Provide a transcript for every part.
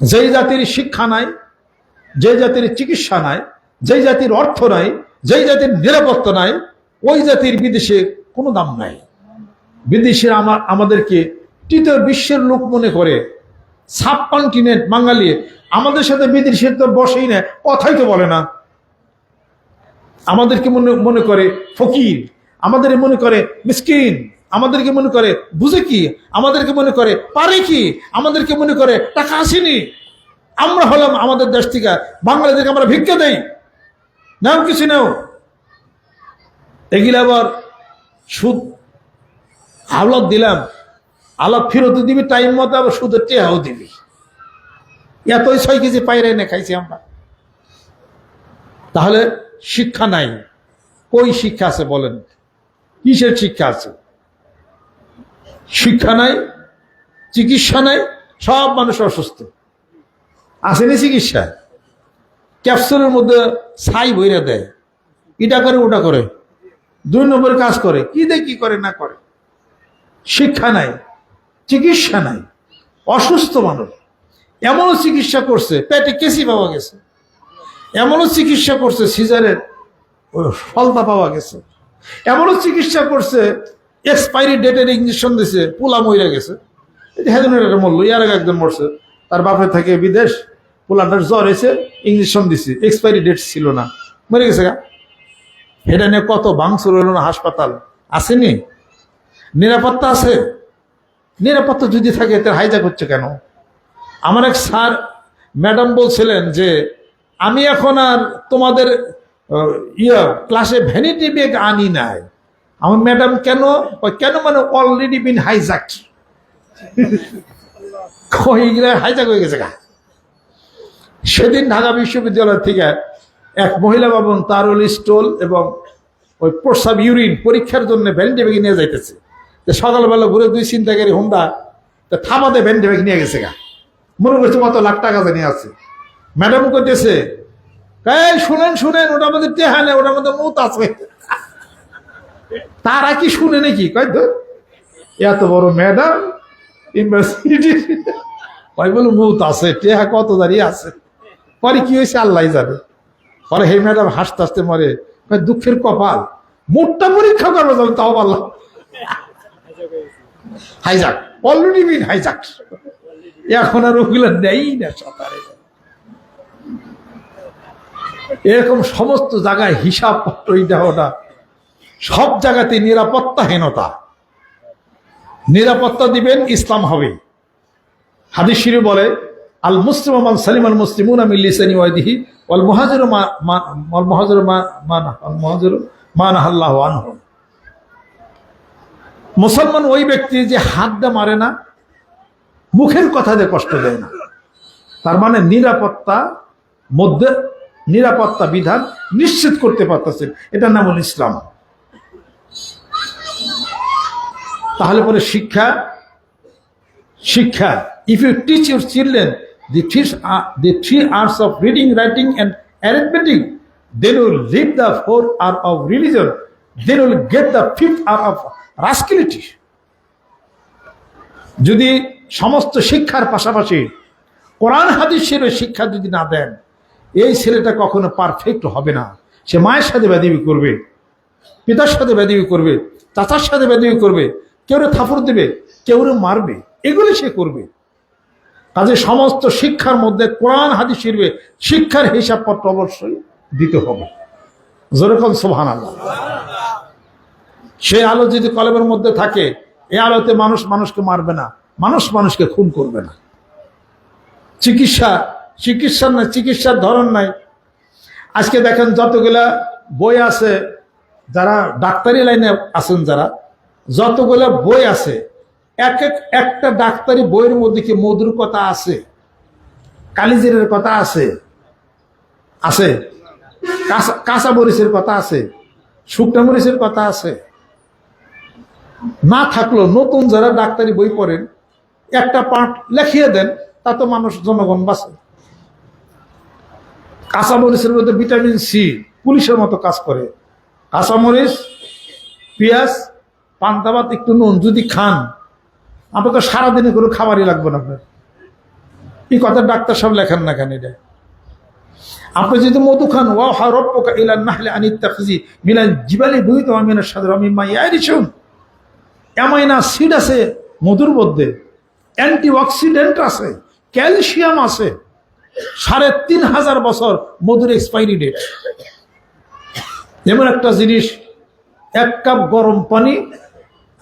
যেই জাতির শিক্ষা নাই যে জাতির চিকিৎসা নাই, যেই জাতির অর্থ নাই, যেই জাতির নিরাপত্তা নাই, ওই জাতির বিদেশে কোনো দাম নাই। বিদেশিরা আমার আমাদেরকে তৃতীয় বিশ্বের লোক মনে করে সাব কন্টিনেন্ট বাঙালি, আমাদের সাথে বিদেশের তো বসেই না কথাই তো বলে না। আমাদেরকে মনে মনে করে ফকির, আমাদের মনে করে মিসকিন আমাদেরকে মনে করে বুঝে কি? আমাদেরকে মনে করে পারে কি? আমাদেরকে মনে করে টাকা আসেনি। আমরা হলাম আমাদের দেশ থেকে বাংলাদেশকে আমরা ভিক্ষা দেই। নাও কিছু নাও। এগুলো আবার সুদ হাওলাত দিলাম। আলাপ ফেরত দিবি টাইম মতো আবার সুদের টেহাও দিবি। এতই ছয় কেজি পাইরাই না খাইছি আমরা। তাহলে শিক্ষা নাই। কই শিক্ষা আছে বলেন? কিসের শিক্ষা আছে? শিক্ষা নাই, চিকিৎসা নাই, সব মানুষ অসুস্থ। আসেনি চিকিৎসা ক্যাপসুলের মধ্যে ছাই বইরা দেয়। এটা করে, ওটা করে। দুই নম্বর কাজ করে। কি দেয়, কি করে, না করে। শিক্ষা নাই, চিকিৎসা নাই। অসুস্থ মানুষ। এমনও চিকিৎসা করছে, পেটে কেসি পাওয়া গেছে। এমনও চিকিৎসা করছে, সিজারের ফলতা পাওয়া গেছে। এমনও চিকিৎসা করছে এক্সপায়ারি ডেটের ইঞ্জেকশন দিছে, পোলা মইরা গেছে। হেজনের একটা মরলো, ইয়ার আগে একজন মরছে। তার বাপের থাকে বিদেশ, পোলাটার জ্বর এসে ইঞ্জেকশন দিছে এক্সপায়ারি ডেট ছিল না। মরে গেছে গা। এটা নিয়ে কত ভাঙচুর হলো না হাসপাতাল। আসেনি? নিরাপত্তা আছে? নিরাপত্তা যদি থাকে, তার হাইজাক হচ্ছে কেন? আমার এক স্যার, ম্যাডাম বলছিলেন যে, আমি এখন আর তোমাদের ইয়ে ক্লাসে ভ্যানিটি ব্যাগ আনি নাই। আমার ম্যাডাম কেন? কেন মানে অলরেডি বিন হাইজাক হাইজাক হয়ে গেছে গা। সেদিন ঢাকা বিশ্ববিদ্যালয় থেকে এক মহিলা ভবন তার হল স্টোল এবং ওই প্রস্রাব ইউরিন পরীক্ষার জন্য ভ্যানিটি ব্যাগে নিয়ে যাইতেছে। সকালবেলা ঘুরে দুই চিন্তাকারী হোন্ডা, তা থামাতে ভ্যানিটি ব্যাগ নিয়ে গেছে গা। মনে করছে কত লাখ টাকা জানি আছে। ম্যাডাম করতেছে শুনেন শুনেন, ওটা আমাদের টেহা নেই ওটা আমাদের মত আছে। তারা কি শুনে নাকি? কয় ধুর, এত বড় ম্যাডাম ইউনিভার্সিটি। কয় বলে আছে টেহা কত দাঁড়িয়ে আছে? পরে কি হয়েছে? আল্লাহ যাবে পরে হে ম্যাডাম হাসতে হাসতে মরে। দুঃখের কপাল। মোটটা পরীক্ষা করব যাবে তাও পারলাম হাইজাক অলরেডি বিন হাইজাক। এখন আর ওগুলো নেই না সতারে। এরকম সমস্ত জায়গায় হিসাব পত্র ওটা সব জায়গাতে নিরাপত্তাহীনতা। নিরাপত্তা দিবেন, ইসলাম হবে। হাদিস শিরু বলে, আল মুসলিম মান সালিম আল মুসলিমুন আমি লিসানি ওয়াইদিহি ওয়াল মুহাজিরু মা, মা- ওয়াল মুহাজিরু আল মুহাজিরু আল্লাহ আনহু। মুসলমান ওই ব্যক্তি যে হাত দা মারে না, মুখের কথা দিয়ে কষ্ট দেয় না। তার মানে নিরাপত্তা মধ্যে, নিরাপত্তা বিধান নিশ্চিত করতে পারতেছেন। এটার নাম হল ইসলাম। তাহলে পরে শিক্ষা শিক্ষা। If you teach your children the three the three R's of reading writing and arithmetic then will leave the four R of religion then will get the fifth R of rascality যদি সমস্ত শিক্ষার পাশাপাশি কোরআন হাদিসের শিক্ষা যদি না দেন, এই ছেলেটা কখনো পারফেক্ট হবে না। সে মায়ের সাথে ব্যাধিবি করবে, পিতার সাথে ব্যাধিবি করবে, চাচার সাথে ব্যাধিবি করবে। কেউ থাপড় দেবে কেউ মারবে, এগুলো সে করবে। কাজে সমস্ত শিক্ষার মধ্যে কোরআন, হাদিস শিরবে, শিক্ষার হিসাবপত্র অবশ্যই দিতে হবে। যেরকম সোহান আল্লাহ সেই আলো যদি কলমের মধ্যে থাকে এই আলোতে মানুষ মানুষকে মারবে না, মানুষ মানুষকে খুন করবে না। চিকিৎসা, চিকিৎসার না চিকিৎসার ধরন নাই। আজকে দেখেন যতগুলা বই আছে, যারা ডাক্তারি লাইনে আছেন যারা যতগুলা বই আছে, এক এক, একটা ডাক্তারি বইয়ের মধ্যে কি মধুর কথা আছে? কালিজিরের কথা আছে? আছে। কাঁচা মরিচের কথা আছে? শুকনা মরিচের কথা আছে? না থাকল নতুন যারা ডাক্তারি বই পড়েন, একটা পাঠ লেখিয়ে দেন, তা তো মানুষ, জনগণ বাঁচে। কাঁচামরিচের মধ্যে ভিটামিন সি, পুলিশের মতো কাজ করে। কাঁচামরিচ পেঁয়াজ পান্তা ভাত একটু নুন, যদি খান। আপনার তো সারাদিনে কোনো খাবারই লাগবে না আপনার। এই কথা ডাক্তার সব লেখেন না কেন এটা? আপনি যদি মধু খান ওয়া হারব্বকা ইলা নাহলে আনিত তাখজি মিলান জিবালি বুই তো আমিনা সাদর আমি মাই আইরিশুন। অ্যামাইনা সিড আছে মধুর মধ্যে অ্যান্টি অক্সিডেন্ট আছে, ক্যালসিয়াম আছে। সাড়ে তিন হাজার বছর মধুর এক্সপাইরি ডেট এমন একটা জিনিস, এক কাপ গরম পানি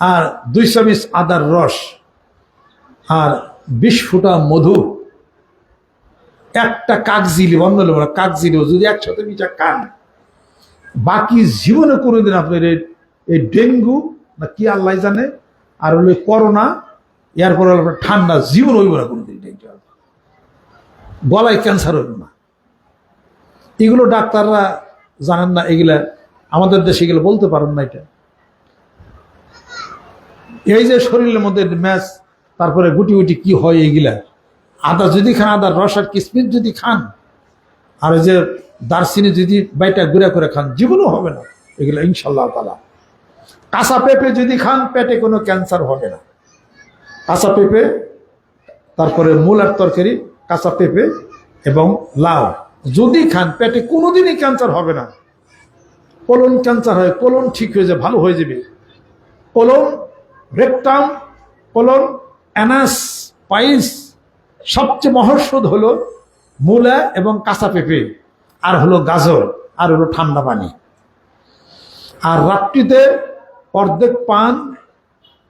আর দুই চামিচ আদার রস আর বিশ ফুটা মধু। একটা কাকজিলি, বন্ধ হলো না, কাকজিলিও যদি একসাথে মিশা খান, বাকি জীবনে কোনোদিন আপনার এই ডেঙ্গু না কি আল্লাহ জানে, আর হলো করোনা এরপর হলো ঠান্ডা, জীবন হইব না কোনোদিন ডেঙ্গু গলায় ক্যান্সার হইব না। এগুলো ডাক্তাররা জানেন না, এগুলা আমাদের দেশে এগুলো বলতে পারেন না এটা। এই যে শরীরের মধ্যে ম্যাচ, তারপরে গুটি গুটি কি হয় এগুলা আদা যদি খান, আদার রস আর কিসমিস যদি খান, আর যে দারচিনি যদি বাইটা গুঁড়া করে খান, জীবনও হবে না। এগুলো ইনশাল্লাহ তালা কাঁচা পেঁপে যদি খান, পেটে কোনো ক্যান্সার হবে না। কাঁচা পেঁপে, তারপরে মূলার তরকারি, কাঁচা পেঁপে এবং লাউ। যদি খান, পেটে কোনোদিনই ক্যান্সার হবে না। কোলন ক্যান্সার হয়, কোলন ঠিক হয়ে যায়, ভালো হয়ে যাবে। কোলন রেকটাম কোলন, অ্যানাস, পাইস, সবচেয়ে মহর্ষদ হলো মূলা এবং কাঁচা পেঁপে, আর হলো গাজর, আর হলো ঠান্ডা পানি। আর রাত্রিতে অর্ধেক পান,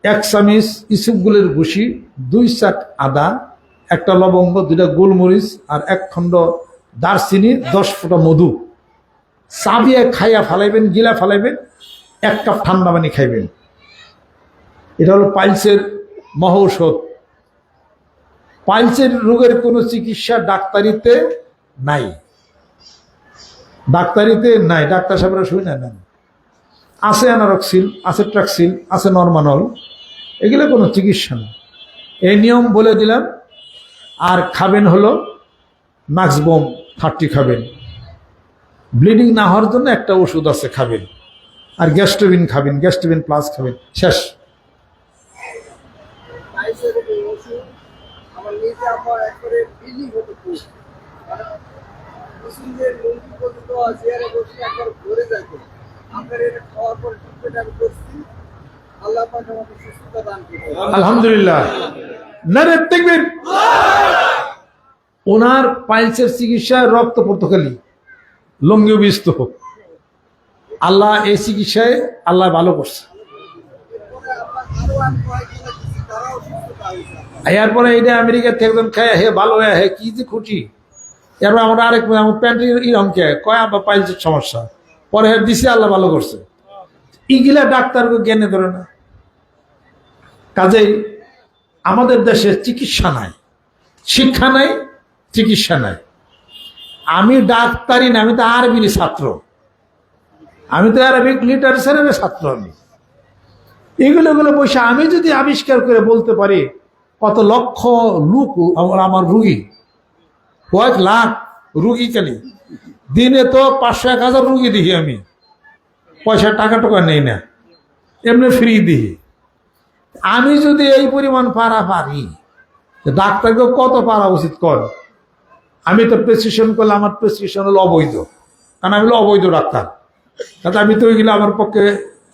এক চামিচ ইসুপগুলের ভুসি দুই চাক আদা, একটা লবঙ্গ, দুইটা গোলমরিচ, আর এক খণ্ড দারচিনি, দশ ফুটা মধু। চাবিয়ে খাইয়া ফালাইবেন, গিলা ফালাইবেন, এক কাপ ঠান্ডা পানি খাইবেন। এটা হলো পাইলসের মহৌষধ। পাইলসের রোগের কোনো চিকিৎসা ডাক্তারিতে নাই। ডাক্তারিতে নাই। ডাক্তার সাহেবরা শুই না নেন। আছে অ্যানারক্সিল, আছে ট্রাক্সিল, আছে নর্মানল। এগুলো কোনো চিকিৎসা না এই নিয়ম বলে দিলাম। আর খাবেন হলো নাক্সবোম থার্টি খাবেন। ব্লিডিং না হওয়ার জন্য একটা ওষুধ আছে খাবেন। আর গ্যাস্ট্রোবিন খাবেন গ্যাস্ট্রোবিন প্লাস খাবেন। শেষ টাইসের এই ওষুধ আমার একবারে বিলি হতো খুব মানে মুসলিমদের লুঙ্গি পর্যন্ত চেয়ারে বসে একবার ভরে যেত আপনার এটা খাওয়ার পর ট্রিটমেন্ট আমি করছি। আল্লাহ পাক আমাকে সুস্থতা দান করবে আলহামদুলিল্লাহ। নারে দেখবেন ওনার পাইলসের চিকিৎসায় রক্ত পর্তকালি লঙ্গিও বিস্ত। আল্লাহ এই চিকিৎসায় আল্লাহ ভালো করছে। হয়েছে এরপরে এটা আমেরিকা থেকে একদম খায় হে, ভালো হয়ে হে, কি যে খুঁটি। এরপর আমরা আরেক আমার প্যান্ট ইরম কে, কয় আবার পাইলসের সমস্যা। পরে হে দিছে, আল্লাহ ভালো করছে। ইগিলা ডাক্তারকে জ্ঞানে ধরে না। কাজেই আমাদের দেশে চিকিৎসা নাই, শিক্ষা নাই, চিকিৎসা নাই। আমি ডাক্তারি না, আমি তো আরবির ছাত্র। আমি তো আরবিক লিটারেচারের ছাত্র আমি। এগুলো এগুলো বসে আমি যদি আবিষ্কার করে বলতে পারি, কত লক্ষ লোক আমার রুগী। কয়েক লাখ রুগী খালি দিনে তো পাঁচশো, এক হাজার রুগী দেখি আমি। পয়সা টাকা টাকা নেই না। এমনি ফ্রি দিই আমি যদি এই পরিমাণ পারা পারি ডাক্তারকে কত পারা উচিত কর? আমি তো প্রেসক্রিপশন করলে আমার প্রেসক্রিপশন হলো অবৈধ। কারণ আমি হলো অবৈধ ডাক্তার। তাতে আমি তো ওইগুলো আমার পক্ষে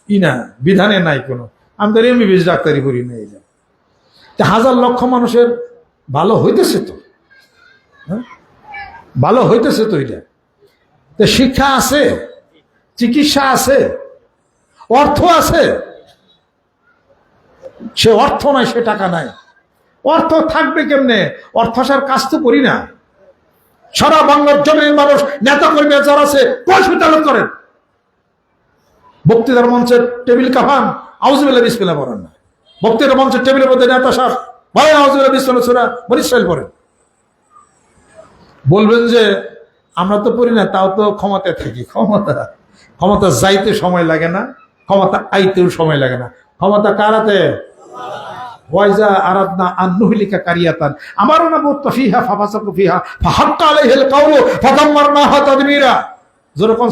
ই না, বিধানে নাই কোনো। আমি তো এমবিবিএস ডাক্তারি করি না এই। তা হাজার লক্ষ মানুষের ভালো হইতেছে তো। হ্যাঁ? ভালো হইতেছে তো এটা। তো শিক্ষা আছে, চিকিৎসা আছে, অর্থ আছে। সে অর্থ নাই, সে টাকা নাই। অর্থ থাকবে কেমনে? অর্থ সার কাজ তো করি না। সারা বাংলার জমির মানুষ নেতা কর্মী যারা আছে তালন করেন। বক্তৃতার মঞ্চের টেবিল কাফান আউজবিল্লা বিসমিল্লা পড়েন না। বক্তৃতার মঞ্চের টেবিলের মধ্যে নেতা সাহেব বলেন আউজবিল্লা বিসমিল্লা সুরা বরিশাল পড়েন। বলবেন যে, আমরা তো পড়ি না, তাও তো ক্ষমতায় থাকি ক্ষমতা। ক্ষমতা যাইতে সময় লাগে না, ক্ষমতা আইতেও সময় লাগে না। ক্ষমতা কারাতে?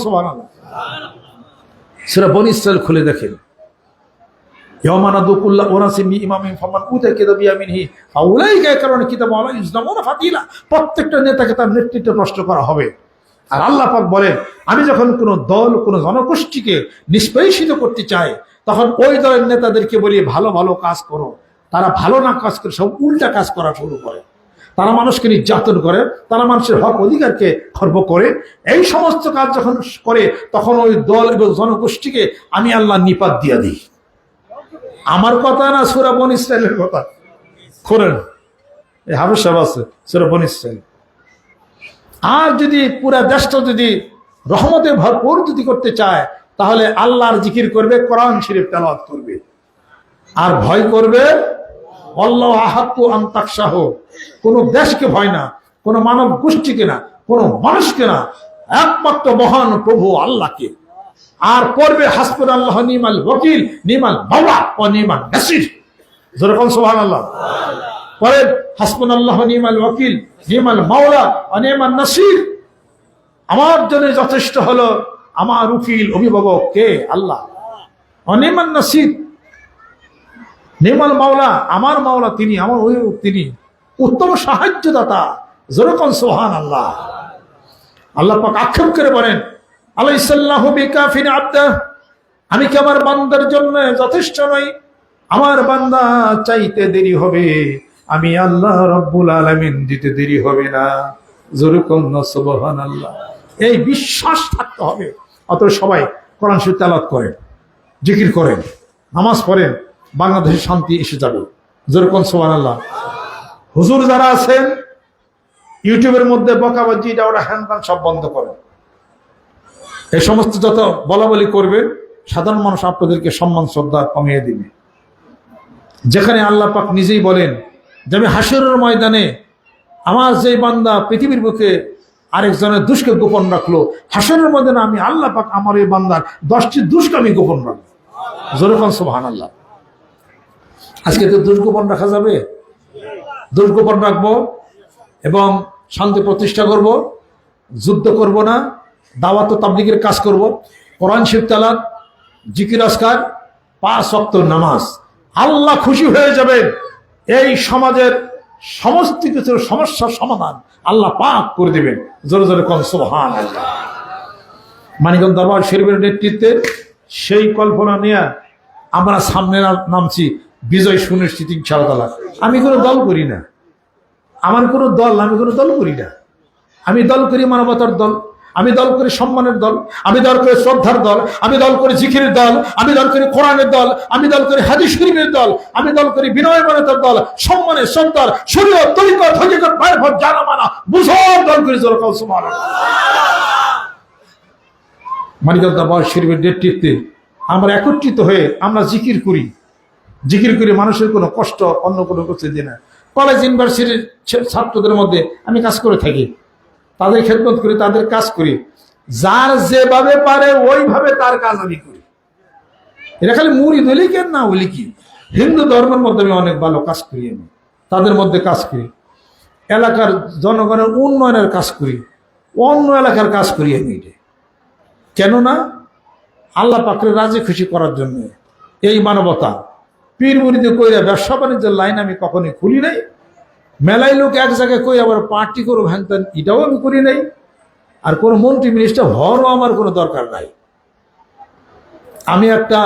সুবহানাল্লাহ। সূরা বনী ইসরাইল খুলে দেখেন। ইয়মানাদুকুল্লাহ ওরাসিমি ইমামিন ফামান উতে কিতাব ইয়ামিনহি ফাউলাইকা কারণে কিতাব আলা ইসলামুনা ফাতিলা। প্রত্যেকটা নেতাকে তার নেতৃত্ব প্রশ্ন করা হবে। আর আল্লাহ পাক বলেন, আমি যখন কোনো দল, কোনো জনগোষ্ঠীকে নিষ্পেষিত করতে চাই, তখন ওই দলের নেতাদেরকে বলি, ভালো ভালো কাজ করো। তারা ভালো না কাজ করে, সব উল্টা কাজ করা শুরু করে। তারা মানুষকে নির্যাতন করে, তারা মানুষের হক অধিকারকে খর্ব করে। এই সমস্ত কাজ যখন করে, তখন ওই দল এবং জনগোষ্ঠীকে আমি আল্লাহ নিপাত দিয়ে দিই। আমার কথা না সুরা বন ইসরায়েলের কথা? করেন এই হাফিজ সাহেব আছে, সুরা বন ইসরায়েল আর যদি পুরা দেশটা যদি রহমতে ভরপুর যদি করতে চায়, তাহলে আল্লাহর জিকির করবে, কোরআন শরীফ তেলাওয়াত করবে। আর ভয় করবে আল্লাহ আহাত্তু আন্তাকসাহ কোন দেশকে ভয় না, কোন মানব গোষ্ঠীকে না, কোন মানুষকে না। একমাত্র মহান প্রভু আল্লাহকে। আর পড়বে হাসপুর আল্লাহ নিমাল ওকিল নিমাল মাওলা ও নিমাল নাসির। যেরকম সোহান আল্লাহ পরে হাসপুন আল্লাহ নিমাল ওকিল নিমাল মাওলা ও নিমাল নাসির। আমার জন্য যথেষ্ট হলো আমার উকিল, অভিভাবক কে? আল্লাহ। অনিমান নাসির নির্মল মাওলা, আমার মাওলা তিনি, আমার অভিভাবক তিনি। উত্তম সাহায্যদাতা যেরকম সোহান আল্লাহ আল্লাহ পাক আক্ষেপ করে বলেন আল্লাহ ইসাল্লাহ আব্দা, আমি কি আমার বান্দার জন্য যথেষ্ট নই? আমার বান্দা চাইতে দেরি হবে, আমি আল্লাহ রব্বুল আলমিন দিতে দেরি হবে না। যেরকম সোহান আল্লাহ এই বিশ্বাস থাকতে হবে। অত সবাই কোরআন শরীফ তেলাওয়াত করেন, জিকির করেন, নামাজ পড়েন বাংলাদেশে শান্তি এসে যাবে। যেরকম সোহান আল্লাহ হুজুর যারা আছেন, ইউটিউবের মধ্যে বকাবাজি এটা ওরা হ্যান ত্যান সব বন্ধ করেন এই সমস্ত যত বলা বলি করবেন সাধারণ মানুষ আপনাদেরকে সম্মান, শ্রদ্ধা কমিয়ে দিবে। যেখানে আল্লাহ পাক নিজেই বলেন যে আমি হাসরের ময়দানে আমার যে বান্দা পৃথিবীর বুকে আরেকজনের দুষ্কে গোপন রাখল হাসরের ময়দানে আমি আল্লাহ পাক আমার এই বান্দার দশটি দুষ্কে আমি গোপন রাখব। জোরকান সোহান আল্লাহ আজকে তো দুর্গোপন রাখা যাবে। দুর্গোপন রাখব এবং শান্তি প্রতিষ্ঠা করব, যুদ্ধ করব না, দাওয়াত তাবলিগের কাজ করব। কোরআন শিব তালাত জিকির আসকার পাঁচ অক্ত নামাজ। আল্লাহ খুশি হয়ে যাবেন। এই সমাজের সমস্ত কিছুর সমস্যার সমাধান আল্লাহ পাক করে দেবেন। জোরে জোরে কন সোহান মানিকগঞ্জ দরবার শরীফের নেতৃত্বে সেই কল্পনা নিয়ে আমরা সামনে নামছি। বিজয় সুনিশ্চিত ইনশাআল্লাহ আমি কোনো দল করি না আমার কোনো দল আমি কোনো দল করি না আমি দল করি মানবতার দল আমি দল করি সম্মানের দল আমি দল করি শ্রদ্ধার দল আমি দল করি জিখিরের দল আমি দল করি কোরআনের দল আমি দল করি হাদিস দল আমি দল করি বিনয় মানতার দল সম্মানের শ্রদ্ধার শরীয় তরিকত হকিকত মারফত জানা মানা বুঝর দল করি জোর কল সুবহানাল্লাহ মানিকগঞ্জ দরবার শরীফের নেতৃত্বে আমরা একত্রিত হয়ে আমরা জিকির করি জিকির করে মানুষের কোনো কষ্ট অন্য কোনো করতে দিই না। কলেজ ইউনিভার্সিটির ছাত্রদের মধ্যে আমি কাজ করে থাকি। তাদের খেদমত করি, তাদের কাজ করি। যার যেভাবে পারে ওইভাবে তার কাজ আমি করি। এটা খালি মুড়ি দলি কেন না বলি কি? হিন্দু ধর্মের মধ্যে আমি অনেক ভালো কাজ করি আমি। তাদের মধ্যে কাজ করি। এলাকার জনগণের উন্নয়নের কাজ করি। অন্য এলাকার কাজ করি আমি এটা। কেননা আল্লাহ পাকরে রাজি খুশি করার জন্য এই মানবতা পীর মুড়িতে কইরা ব্যবসা বাণিজ্যের লাইন আমি কখনোই খুলি নাই। মেলায় লোক এক জায়গায় কই আবার পার্টি করো ভ্যানত্যান এটাও আমি করি নাই। আর কোনো মন্ত্রী মিনিস্টার হওয়ারও আমার কোনো দরকার নাই। আমি একটা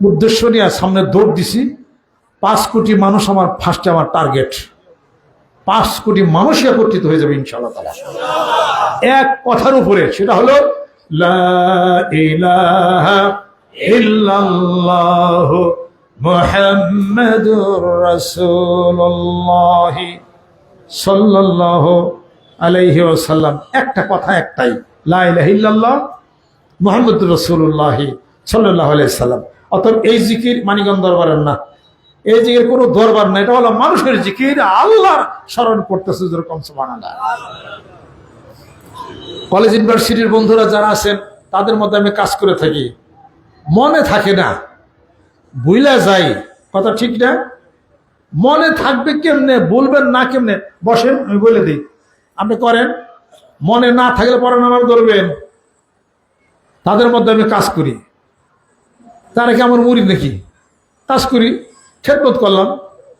উদ্দেশ্য নিয়ে সামনে দৌড় দিছি। পাঁচ কোটি মানুষ আমার ফার্স্টে আমার টার্গেট পাঁচ কোটি মানুষ একত্রিত হয়ে যাবে ইনশাআল্লাহ তালা এক কথার উপরে সেটা হলো, লা ইলাহা ইল্লাল্লাহু মুহাম্মাদুর রাসূলুল্লাহ সাল্লাল্লাহু আলাইহি ওয়াসাল্লাম। একটা কথা একটাই, লা ইলাহা ইল্লাল্লাহ মুহাম্মাদুর সাল্লাল্লাহু আলাইহি সাল্লাম অতএব এই জিকির মানিগঞ্জ দরবারের না। এই জিকির কোনো দরবার না, এটা হলো মানুষের জিকির আল্লাহর স্মরণ করতেছে যেরকম সুবহানাল্লাহ। কলেজ ইউনিভার্সিটির বন্ধুরা যারা আছেন, তাদের মধ্যে আমি কাজ করে থাকি। মনে থাকে না বুইলা যাই, কথা ঠিক না? মনে থাকবে কেমনে, বলবেন না কেমনে? বসেন, আমি বলে দিই। আপনি করেন, মনে না থাকলে পরে নামাজ ধরবেন। তাদের মধ্যে আমি কাজ করি। তারা কি আমার মুড়ি দেখি কাজ করি, খেদমত করলাম।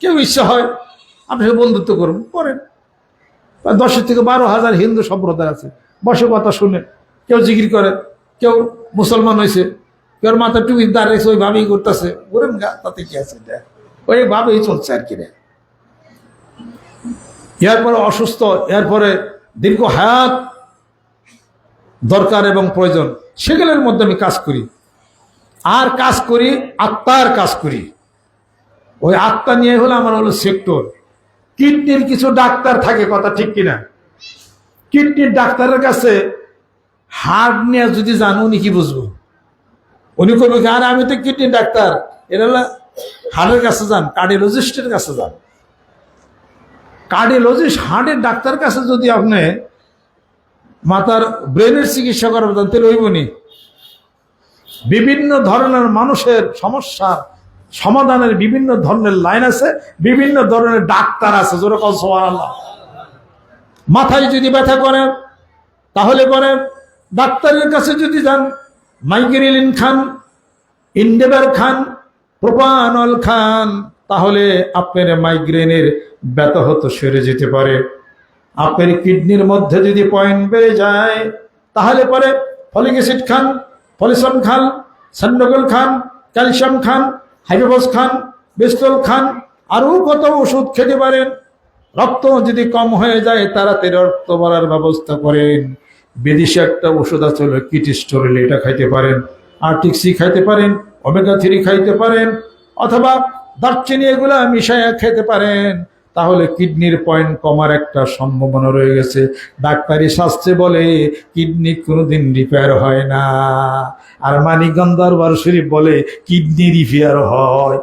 কেউ ইচ্ছা হয়, আপনি সাথে বন্ধুত্ব করুন, করেন। দশের থেকে বারো হাজার হিন্দু সম্প্রদায় আছে। বসে কথা শুনে, কেউ জিকির করে, কেউ মুসলমান হয়েছে। কেউ মাথা টুপি দাঁড়িয়েছে ওইভাবেই করতেছে। বলেন গা তাতে কি আছে? ওইভাবেই চলছে আর কি রে। এরপরে অসুস্থ এরপরে দীর্ঘ হায়াত দরকার এবং প্রয়োজন সেগুলোর মধ্যে আমি কাজ করি। আর কাজ করি আত্মার কাজ করি। ওই আত্মা নিয়ে হলো আমার হলো সেক্টর কিডনির কিছু ডাক্তার থাকে কথা ঠিক কিনা? কিডনির ডাক্তারের কাছে হার্ট নিয়ে যদি জানো উনি কি বুঝব? উনি করবে কি, আর আমি তো কিডনির ডাক্তার। এটা হার্টের কাছে যান, কার্ডিওলজিস্টের কাছে যান। কার্ডিওলজিস্ট হার্টের ডাক্তার কাছে যদি আপনি মাথার ব্রেনের চিকিৎসা করার তাহলে হইবনি বিভিন্ন ধরনের মানুষের সমস্যা সমাধানের বিভিন্ন ধরনের লাইন আছে, বিভিন্ন ধরনের ডাক্তার আছে যেরকম আল্লাহ মাথায় যদি ব্যথা করেন, তাহলে পরে ডাক্তারের কাছে যদি যান মাইগ্রেলিন খান, ইন্ডেবার খান, প্রোপানল খান, তাহলে আপনার মাইগ্রেনের ব্যথা হতো, সেরে যেতে পারে। আপনার কিডনির মধ্যে যদি পয়েন্ট বেড়ে যায়, তাহলে পরে ফলিক অ্যাসিড খান পলিসন খান, সান্ডগল খান, ক্যালসিয়াম খান হাইড্রোবস খান, বেস্টল খান, আরও কত ওষুধ খেতে পারেন। রক্ত যদি কম হয়ে যায় তারা তাড়াতাড়ি রক্ত বাড়ার ব্যবস্থা করেন। বিদেশি একটা ওষুধ আছে হলো কিটিস্টোরিল এটা খাইতে পারেন। আর্টিক্সি খাইতে পারেন, ওমেগা থ্রি খাইতে পারেন, অথবা দারচিনি এগুলা মিশাইয়া খেতে পারেন। তাহলে কিডনির পয়েন্ট কমার একটা সম্ভাবনা রয়ে গেছে। ডাক্তারি শাস্ত্রে বলে, কিডনি কোনোদিন রিপেয়ার হয় না। আর মানিকগঞ্জ দরবার শরীফ বলে, কিডনি রিপেয়ার হয়।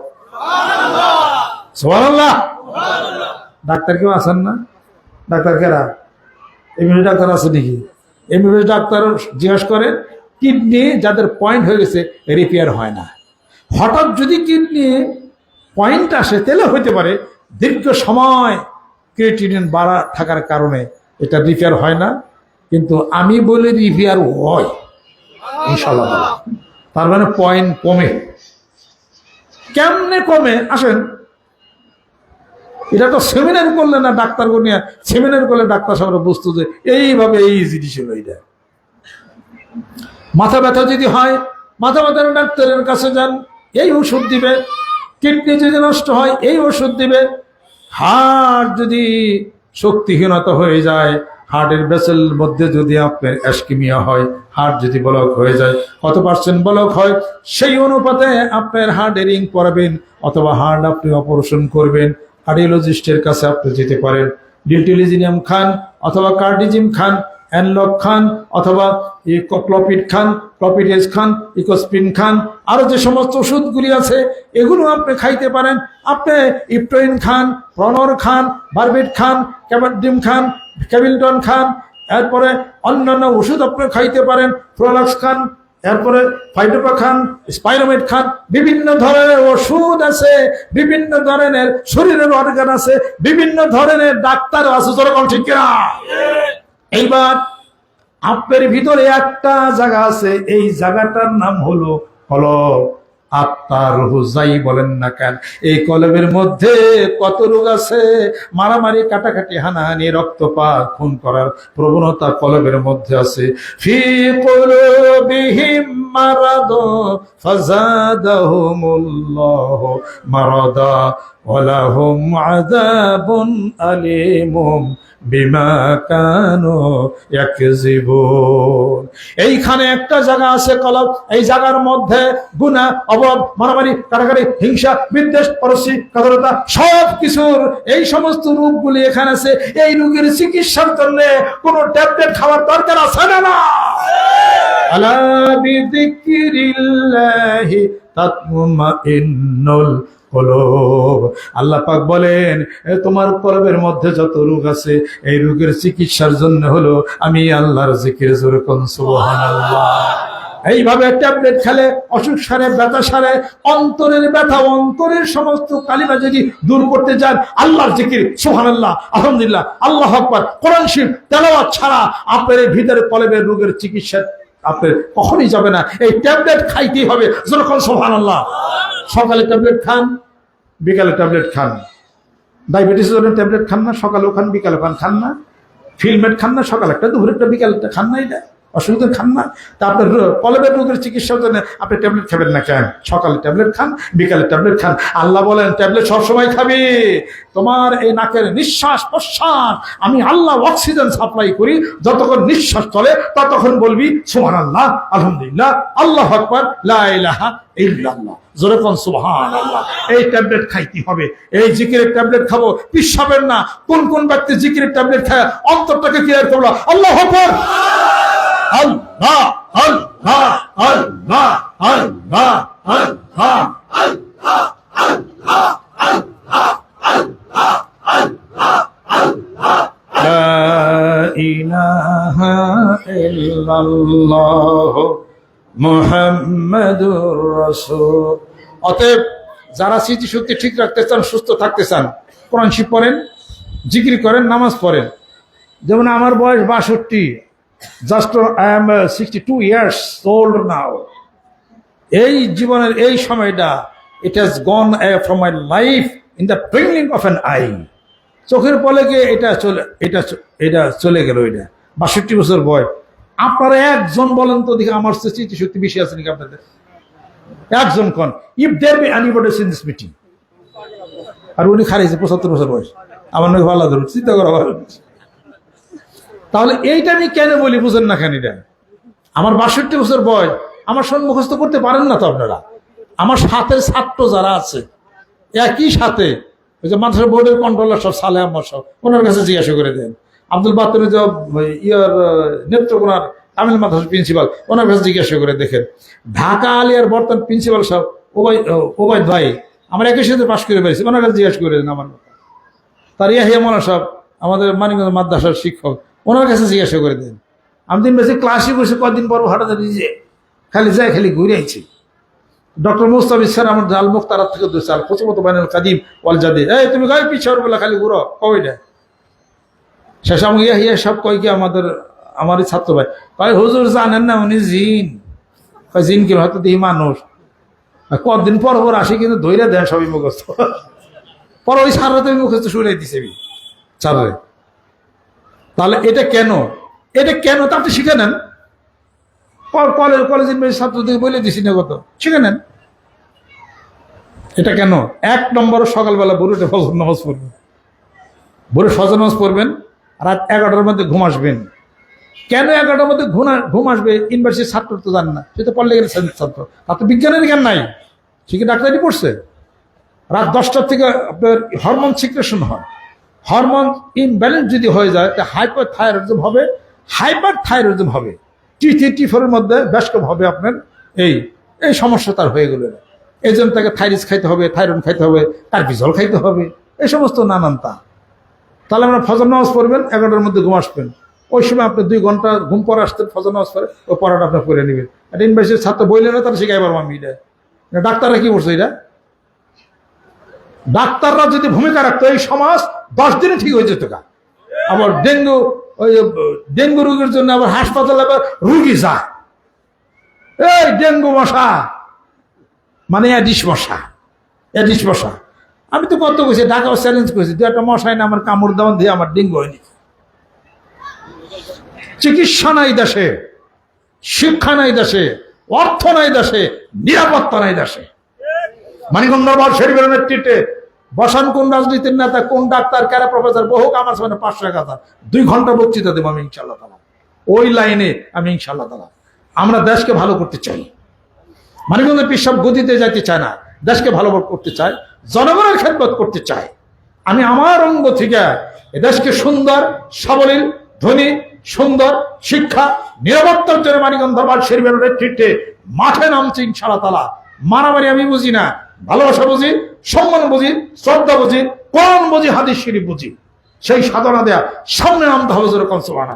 ডাক্তার কেউ আছেন না? ডাক্তার কেরা? এমনি ডাক্তার আছে নাকি? এমনি ডাক্তার জিজ্ঞেস করে কিডনি যাদের পয়েন্ট হয়ে গেছে রিপেয়ার হয় না। হঠাৎ যদি কিডনি পয়েন্ট আসে, তাহলে হইতে পারে দীর্ঘ সময় ক্রিয়েটিনিন বাড়া থাকার কারণে এটা রিপেয়ার হয় না। কিন্তু আমি বলি রিপেয়ার হয় তার মানে পয়েন্ট কমে। কেমনে কমে? আসেন এটা তো সেমিনার করলে না ডাক্তার নিয়ে সেমিনার করলে ডাক্তার সাহেবরা বুঝতো যে এইভাবে এই জিনিস হলো এটা। মাথা ব্যথা যদি হয়, মাথা ব্যথার ডাক্তারের কাছে যান, এই ওষুধ দিবে, কিডনি যদি নষ্ট হয়, এই ওষুধ দিবে। হার্ট যদি শক্তিহীনতা হয়ে যায় হার্টের ভেসেল মধ্যে যদি আপনার অ্যাস্কিমিয়া হয় হার্ট যদি ব্লক হয়ে যায় কত পার্সেন্ট ব্লক হয়, সেই অনুপাতে আপনার হার্ট রিং করাবেন অথবা হার্ট আপনি অপারেশন করবেন কার্ডিওলজিস্টের কাছে আপনি যেতে পারেন। ডিলটিলিজিনিয়াম খান অথবা কার্ডিজিম খান, অ্যানলক খান অথবা ক্লপিড খান, ক্লপিডেজ খান, ইকোস্পিন খান আরও যে সমস্ত ওষুধগুলি আছে, এগুলো আপনি খাইতে পারেন। আপনি ইপটোইন খান, প্রনর খান, বারবিট খান ক্যাবাডিম খান ক্যাবিলটন খান, এরপরে অন্যান্য ওষুধ আপনি খাইতে পারেন ফ্লোরাক্স খান এরপরে ফাইটোপা খান, স্পাইরোমেট খান, বিভিন্ন ধরনের ওষুধ আছে, বিভিন্ন ধরনের শরীরের অর্গান আছে, বিভিন্ন ধরনের ডাক্তার আছে যেরকম ঠিক না এইবার আপের ভিতরে একটা জায়গা আছে, এই জায়গাটার নাম হলো কলব আত্মার রুহু যাই বলেন না কেন, এই কলবের মধ্যে কত রোগ আছে? মারামারি, কাটাকাটি, হানাহানি, রক্তপাত, খুন করার প্রবণতা কলবের মধ্যে আছে। এইখানে একটা জায়গা আছে কলব এই জায়গার মধ্যে গুনাহ অবরোধ মারামারি কাটাকাটি হিংসা, বিদ্বেষ পরশি কাতরতা, সব কিছুর এই সমস্ত রোগগুলি এখানে আছে। এই রোগের চিকিৎসার জন্য কোনো ট্যাবলেট খাওয়ার দরকার আছে না না? আল্লাহ পাক বলেন তোমার পর্বের মধ্যে যত রোগ আছে, এই রোগের চিকিৎসার জন্য হলো আমি আল্লাহর জিকির জোরে কোন সুবহানাল্লাহ? এইভাবে ট্যাবলেট খেলে, অসুখ সারে, ব্যথা সারে, অন্তরের ব্যথা, অন্তরের সমস্ত কালিমা যদি দূর করতে চান আল্লাহর জিকির, সুবহানাল্লাহ, আলহামদুলিল্লাহ, আল্লাহ আকবার, কোরআন শিব তেলাওয়াত ছাড়া আপনার ভিতরে কলবের রোগের চিকিৎসার আপনার কখনই যাবে না। এই ট্যাবলেট খাইতেই হবে যেরকম সোহান আল্লাহ সকালে ট্যাবলেট খান, বিকালে ট্যাবলেট খান। ডায়াবেটিসের জন্য ট্যাবলেট খান না সকালেও খান, বিকালে খান খান না। ফিল্মেট খান না, সকালে একটা, দুপুরে একটা, বিকালে একটা, খান না এটা। অসুবিধা খান না। তা আপনার কলেবের রোগের চিকিৎসার জন্য আপনি ট্যাবলেট খাবেন না কেন? সকালে ট্যাবলেট খান, বিকালে ট্যাবলেট খান। আল্লাহ বলেন, ট্যাবলেট সবসময় খাবি। তোমার এই নাকের নিঃশ্বাস প্রশ্বাস, আমি আল্লাহ অক্সিজেন সাপ্লাই করি। যতক্ষণ নিঃশ্বাস চলে, ততক্ষণ বলবি সুহান আল্লাহ আলহামদুলিল্লাহ, আল্লাহ আকবর লাহা কোন সুবহান আল্লাহ এই ট্যাবলেট হবে। এই ট্যাবলেট খাব। পিসাবেন না। কোন কোন ব্যক্তি জিকিরের ট্যাবলেট খায়? অন্তরটাকে ক্লিয়ার করল। আল্লাহ আকবর। আল্লাহ আল্লাহ আল্লাহ আল্লাহ আল্লাহ لا إله إلا الله মুহাম্মাদুর রাসূল অতএব যারা স্মৃতিশক্তি ঠিক রাখতে চান সুস্থ থাকতে চান কোরআন শিব পড়েন জিকির করেন নামাজ পড়েন যেমন আমার বয়স বাষট্টি just I am sixty two years old now এই জীবনের এই সময়টা it has gone from my life in the training of an eye চোখের পলে গিয়ে এটা চলে, এটা এটা চলে গেল এটা। বাষট্টি বছর বয়স আপনারা একজন বলেন তো দেখে আমার স্মৃতি শক্তি বেশি আছে নাকি আপনাদের? একজন কন? If there be anybody in this meeting আর উনি খারিয়েছে পঁচাত্তর বছর বয়স। আমার নাকি ভালো চিন্তা করা ভালো তাহলে এইটা আমি কেন বলি বুঝেন না কেন এটা? আমার বাষট্টি বছর বয়স, আমার সম্মুখস্থ করতে পারেন না তো আপনারা? আমার সাথের ছাত্র যারা আছে, একই সাথে, ওই যে মাদ্রাসা বোর্ডের কন্ট্রোলার সব সালে আমার সব, ওনার কাছে জিজ্ঞাসা করে দেন। আব্দুল বাতনের যে ইয়ার নেত্রকোনার তামিল মাদ্রাসার প্রিন্সিপাল ওনার কাছে জিজ্ঞাসা করে দেখেন। ঢাকা আলিয়ার বর্তমান প্রিন্সিপাল সব ওবাই ওবায়দ ভাই, আমার একই সাথে পাশ করে পেরেছি ওনার কাছে জিজ্ঞাসা করে দেন আমার তার ইয়াহিয়া মোনা সব আমাদের মানিকগঞ্জ মাদ্রাসার শিক্ষক ওনার কাছে জিজ্ঞাসা করে দেন। আমি দিন বেশি ক্লাসে বসে কদিন পর হঠাৎ নিজে খালি যায়, খালি ঘুরে আইছি। ডক্টর মুস্তাফিজ স্যার আমার জাল মুক্তার থেকে দুই সাল খুচমতো বানের কাদিম, ওয়াল জাদি। এই, তুমি গায়ে পিছাওয়ার বলে খালি ঘুরো কই না শেষ আমি ইয়া ইয়া সব কয় কি আমাদের, আমারই ছাত্র ভাই। কয়, হুজুর জানেন না উনি জিন? কয়, জিন কি হয়তো দিই মানুষ? কদিন পর পর আসি কিন্তু ধৈর্য দেন সবই মুখস্থ। পর ওই সাররা তুমি মুখস্থ শুনে দিছে। সাররে তাহলে এটা কেন? এটা কেন? তা আপনি শিখে নেন। কলেজ কলেজের মেয়ে ছাত্রদের বলে দিছি না কত। শিখে নেন। এটা কেন? এক নম্বর সকালবেলা বরুটে ফজর নামাজ পড়বেন। ভোরে ফজর নামাজ পড়বেন, রাত এগারোটার মধ্যে ঘুম আসবেন। কেন এগারোটার মধ্যে ঘুম ঘুম আসবে? ইউনিভার্সিটির ছাত্র তো জান না। সে তো পড়লে গেলে ছাত্র। তার তো বিজ্ঞানের জ্ঞান নাই। সে কি ডাক্তারি পড়ছে? রাত দশটার থেকে আপনার হরমোন সিক্রেশন হয়। হরমোন ইমব্যালেন্স যদি হয়ে যায়, তা হাইপার থাইরয়েডিজম হবে হাইপার থাইরয়েডিজম হবে টি থ্রি টি ফোরের মধ্যে ব্যাসকম হবে আপনার এই এই সমস্যা তার হয়ে গেল এই জন্য তাকে থাইরিস খাইতে হবে থাইরয়েড খাইতে হবে, তার বিজল খাইতে হবে, এই সমস্ত নানান তা। তাহলে আমরা ফজর নামাজ পড়বেন, এগারোটার মধ্যে ঘুম আসবেন। ওই সময় আপনি দুই ঘণ্টা ঘুম পরে আসতেন, ফজর নামাজ পড়ে ওই পড়াটা আপনি করে নেবেন। আর ইউনিভার্সিটির ছাত্র বইলে না, তারা শিখাই পারব আমি এটা। ডাক্তাররা কি করছে এটা? ডাক্তাররা যদি ভূমিকা রাখতো, এই সমাজ দশ দিনে ঠিক হয়ে যেত গা। আবার ডেঙ্গু, ওই ডেঙ্গু রোগীর জন্য আবার হাসপাতালে আবার রুগী যায়। এই ডেঙ্গু মশা মানে অ্যাডিস মশা অ্যাডিস মশা। আমি তো কত কইছি, ঢাকাও চ্যালেঞ্জ করেছি, দু একটা মশাই না আমার কামড় দাওয়ান দিয়ে আমার ডেঙ্গু হয়নি। চিকিৎসা নাই দেশে, শিক্ষা নাই দেশে, অর্থ নাই দেশে, নিরাপত্তা নাই দেশে। মানিকগঞ্জ দরবার শরীফের নেতৃত্বে বসান কোন রাজনীতির নেতা, কোন ডাক্তার ক্যারা প্রফেসর বহু কামার মানে পাঁচশো, এক হাজার। দুই ঘণ্টা বক্তৃতা দেবো আমি ইনশাল্লাহ তালা ওই লাইনে আমি ইনশাল্লাহ তালা আমরা দেশকে ভালো করতে চাই। মানিকগঞ্জের পিসাব গতিতে যাইতে চায় না, দেশকে ভালো করতে চায়, জনগণের খেদমত করতে চায়। আমি আমার অঙ্গ থেকে দেশকে সুন্দর, সাবলীল, ধনী, সুন্দর, শিক্ষা, নিরাপত্তার জন্য মানিকগঞ্জ দরবার শরীফের নেতৃত্বে মাঠে নামছে ইনশাল্লাহ তালা মারামারি আমি বুঝি না, ভালোবাসা বুঝি সম্মান বুঝি, শ্রদ্ধা বুঝি, কোরআন বুঝি, হাদিস শরীফ বুঝি। সেই সাধনা দেয়া সামনে আনতে হবে যেরকম সোহান